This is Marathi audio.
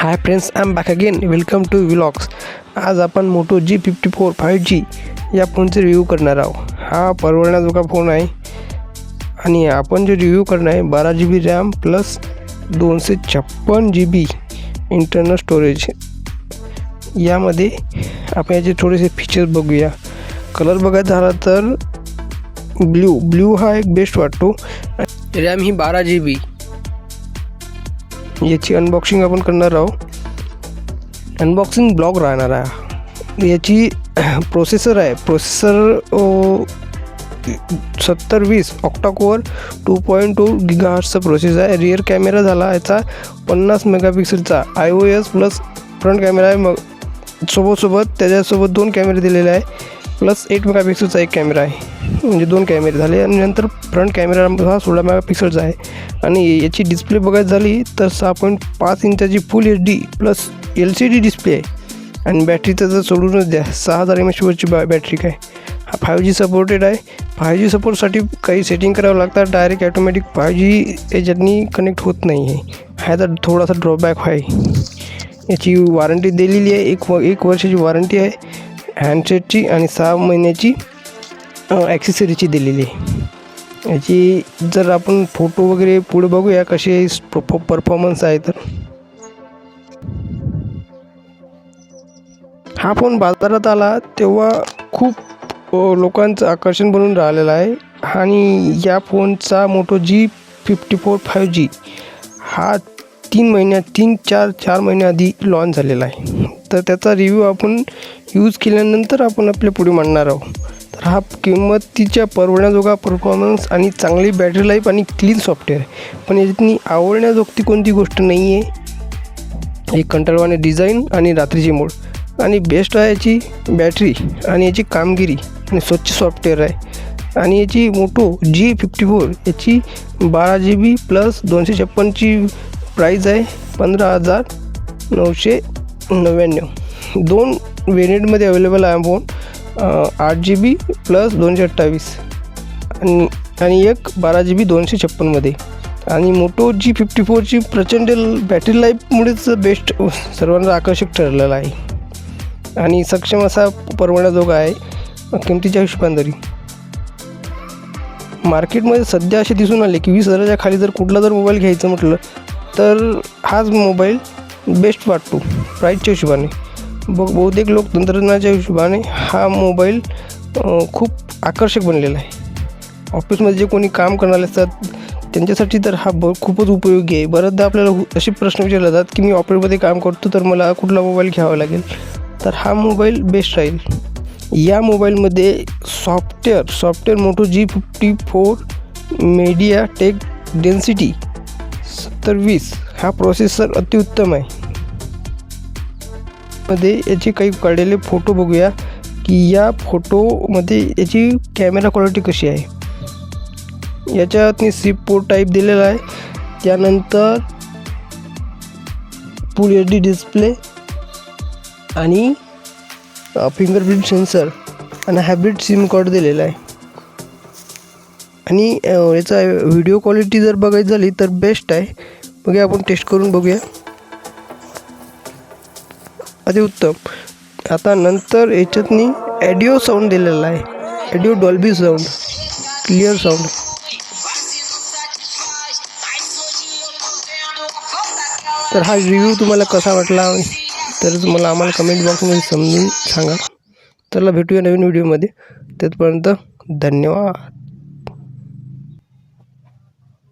Hi friends I am back again welcome to vlogs आज आपण Moto G fifty four five G या फोनचे रिव्ह्यू करणार आहोत. हा परवडण्याजोगा फोन आहे. आणि आपण जो रिव्ह्यू करणार आहे बारा जी बी रॅम प्लस दोनशे छप्पन जी बी इंटरनल स्टोरेज यामध्ये आपण याचे थोडेसे फीचर्स बघूया. कलर बघायचा झाला तर ब्ल्यू ब्ल्यू हा एक बेस्ट वाटतो. रॅम ही बारा जी बी याची अनबॉक्सिंग आपण करणार आहोत. अनबॉक्सिंग ब्लॉग राहणार आहे. याची प्रोसेसर आहे. प्रोसेसर सत्तर वीस ऑक्टाकोअर टू पॉईंट टू गिगाहर्सचा प्रोसेस आहे. रिअर कॅमेरा झाला याचा पन्नास मेगापिक्सलचा I O S plus front camera आहे. मग सोबतसोबत त्याच्यासोबत दोन कॅमेरे दिलेले आहे. प्लस एट मेगापिक्सलचा एक कॅमेरा आहे. म्हणजे दोन कॅमेरे झाले आणि नंतर फ्रंट कॅमेरा हा सोळा मेगापिक्सेलचा आहे. आणि याची डिस्प्ले बघायची झाली तर सहा पॉईंट पाच इंचाची full H D plus L C D display आहे. आणि बॅटरीचं तर सोडूनच द्या सहा हजार एम एच वरची बॅ बॅटरी काय? हा फाय जी सपोर्टेड आहे. फाय जी सपोर्टसाठी काही सेटिंग करावं लागतात डायरेक्ट ॲटोमॅटिक फाय जी याच्यातनी कनेक्ट होत नाही आहे. हा तर थोडासा ड्रॉबॅक आहे. याची वॉरंटी दिलेली आहे एक व एक वर्षाची वॉरंटी आहे. हँडसेटची आणि सहा महिन्याची ॲक्सेसरीची दिलेली आहे. याची जर आपण फोटो वगैरे पुढे बघूया कसे परफॉर्मन्स आहे तर हा फोन बाजारात आला तेव्हा खूप लोकांचं आकर्षण बनून राहिलेलं आहे. आणि या फोनचा Moto G fifty four five G हा तीन महिन्यात तीन चार चार महिन्याआधी लॉन्च झालेला आहे. तर त्याचा रिव्ह्यू आपण यूज केल्यानंतर आपण आपल्या पुढे मांडणार आहोत. हा किंमतीच्या परवडण्याजोगा परफॉर्मन्स आणि चांगली बॅटरी लाईफ आणि क्लीन सॉफ्टवेअर आहे पण याच्यातनी आवडण्याजोगती कोणती गोष्ट नाही आहे एक कंटाळवाने डिझाईन आणि रात्रीची मोड आणि बेस्ट आहे याची बॅटरी आणि याची कामगिरी आणि स्वच्छ सॉफ्टवेअर आहे. आणि याची मोटो जी फिफ्टी फोर याची बारा जी बी प्लस दोनशे छप्पनची प्राईज आहे पंधरा हजार नऊशे नव्याण्णव. दोन वेरियंटमध्ये अवेलेबल आहे फोन आठ जी बी प्लस दोनशे अठ्ठावीस. आणि आणि एक बारा जी बी दोनशे छप्पनमध्ये आणि मोटो जी फिफ्टी फोरची प्रचंड बॅटरी लाईफमुळेच बेस्ट सर्वांना आकर्षक ठरलेला आहे. आणि सक्षम असा परवण्याजोगा आहे किमतीच्या हिशोबाने तरी. मार्केटमध्ये सध्या असे दिसून आले की वीस हजाराच्या खाली जर कुठला जर मोबाईल घ्यायचं म्हटलं तर हाच मोबाईल बेस्ट वाटतो प्राईजच्या हिशोबाने. ब बहुतेक लोक तंत्रज्ञानाच्या हिशोबाने हा मोबाईल खूप आकर्षक बनलेला आहे. ऑफिसमध्ये जे कोणी काम करणारे असतात त्यांच्यासाठी तर हा ब खूपच उपयोगी आहे. बऱ्याचदा आपल्याला असे प्रश्न विचारले जातात की मी ऑफिसमध्ये काम करतो तर मला कुठला मोबाईल घ्यावा लागेल? तर हा मोबाईल बेस्ट राहील. या मोबाईलमध्ये software software Moto G fifty four MediaTek Dimensity सत्तर वीस हा प्रोसेसर अतिउत्तम आहे. मध्ये याचे काही काढलेले फोटो बघूया की या फोटोमध्ये याची कॅमेरा क्वालिटी कशी आहे. याच्यात सी पोर्ट टाईप दिलेला आहे. त्यानंतर फुल एच डी डिस्प्ले आणि फिंगरप्रिंट सेन्सर आणि हायब्रिड सिम कार्ड दिलेला आहे. आणि याचा व्हिडिओ क्वालिटी जर बघायची झाली तर बेस्ट आहे. बघूया आपण टेस्ट करून बघूया. अति उत्तम. आता नंतर याच्यातनी ॲडिओ साऊंड दिलेला आहे. Audio Dolby sound clear sound तर हा रिव्ह्यू तुम्हाला कसा वाटला? तर तुम्हाला आम्हाला कमेंट बॉक्समध्ये समजून सांगा. चला भेटूया नवीन व्हिडिओमध्ये तिथपर्यंत धन्यवाद.